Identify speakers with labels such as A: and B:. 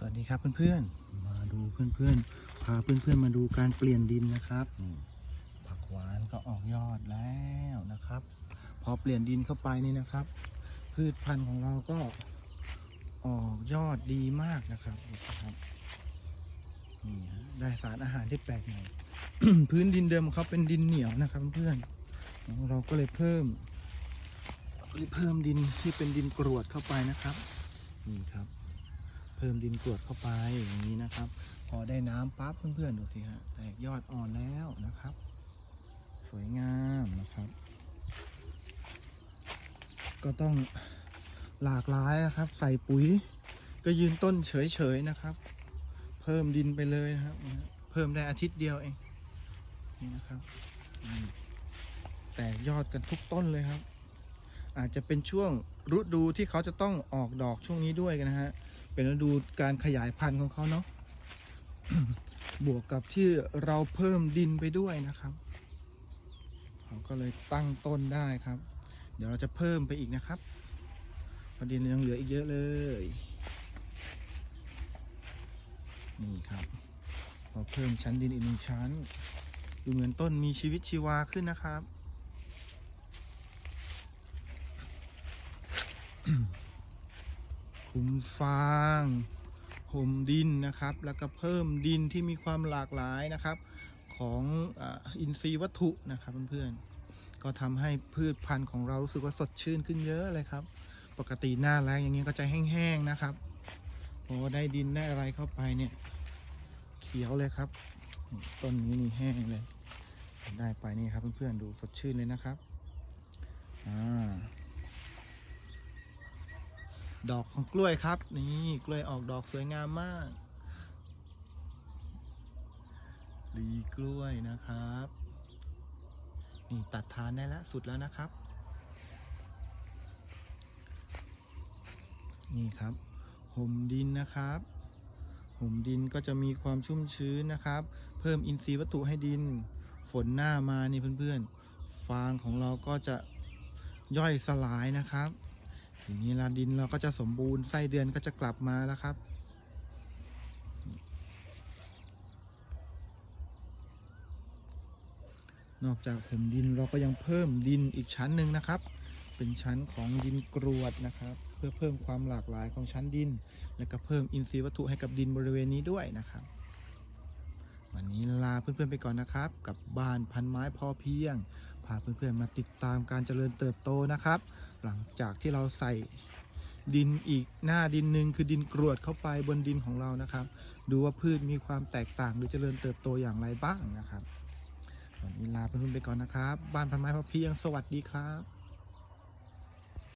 A: สวัสดีครับเพื่อนๆ มาดูเพื่อนๆ พาเพื่อนๆมาดูการเปลี่ยนดินนะครับนี่ผักหวานก็ออกยอดแล้วนะครับ พอเปลี่ยนดินเข้าไปนี่นะครับ พืชพันธุ์ของเราก็ออกยอดดีมากนะครับนี่ครับนี่ฮะได้สารอาหารที่แปลกใหม่พื้นดินเดิมของเขาเป็นดินเหนียวนะครับเพื่อนๆเราก็เลยเพิ่มก็เลยเพิ่มดินที่เป็นดินกรวดเข้าไปนะครับนี่ครับ เพิ่มดินกรวดเข้าไปอย่างนี้นะครับ พอได้น้ำปั๊บเพื่อนๆดูสิฮะแตกยอดอ่อนแล้วนะครับ สวยงามนะครับ ก็ต้องหลากหลายนะครับ ใส่ปุ๋ย ก็ยืนต้นเฉยๆนะครับ เพิ่มดินไปเลยนะครับ เพิ่มได้อาทิตย์เดียวเองนี่นะครับแตกยอดกันทุกต้นเลยครับอาจจะเป็นช่วงฤดูที่เขาจะต้องออกดอกช่วงนี้ด้วยกันนะฮะ เป็นฤดูการขยายพันธุ์ของเขาเนาะบวกกับที่เราเพิ่มดินไปด้วยนะครับเขาก็เลยตั้งต้นได้ครับ เดี๋ยวเราจะเพิ่มไปอีกนะครับพราะดินยังเหลืออีกเยอะเลย นี่ครับพอเพิ่มชั้นดินอีกหนึ่งชั้น ดูเหมือนต้นมีชีวิตชีวาขึ้นนะครับ คุมฟางห่มดินนะครับ แล้วก็เพิ่มดินที่มีความหลากหลายนะครับ ของอินทรีย์วัตถุนะครับเพื่อนๆก็ทำให้พืชพันธุ์ของเรารู้สึกว่าสดชื่นขึ้นเยอะเลยครับ ปกติหน้าแล้งอย่างนี้ก็จะแห้งๆนะครับพอได้ดินได้อะไรเข้าไปเนี่ย เขียวเลยครับต้นนี้นี่แห้งเลย ได้ไปนี่ครับเพื่อนๆดูสดชื่นเลยนะครับอ่า ดอกของกล้วยครับ นี่กล้วยออกดอกสวยงามมากดีกล้วยนะครับ นี่ตัดทานได้แล้วสุดแล้วนะครับ นี่ครับห่มดินนะครับห่มดินก็จะมีความชุ่มชื้นนะครับ เพิ่มอินทรีย์วัตถุให้ดิน ฝนหน้ามานี่เพื่อนๆ ฟางของเราก็จะย่อยสลายนะครับ ทีนี้ลาดินเราก็จะสมบูรณ์ไส้เดือนก็จะกลับมาแล้วครับ นอกจากผมดินเราก็ยังเพิ่มดินอีกชั้นหนึ่งนะครับ เป็นชั้นของดินกรวดนะครับ เพื่อเพิ่มความหลากหลายของชั้นดิน และก็เพิ่มอินทรีย์วัตถุให้กับดินบริเวณนี้ด้วยนะครับ วันนี้ลาเพื่อนๆไปก่อนนะครับ กับบ้านพันไม้พอเพียง พาเพื่อนๆมาติดตามการเจริญเติบโตนะครับ หลังจากที่เราใส่ดินอีกหน้าดินหนึ่งคือดินกรวดเข้าไปบนดินของเรานะครับ ดูว่าพืชมีความแตกต่างหรือเจริญเติบโตอย่างไรบ้างนะครับวันนี้ลาเพื่อนๆไปก่อนนะครับ บ้านพันไม้พอเพียง สวัสดีครับ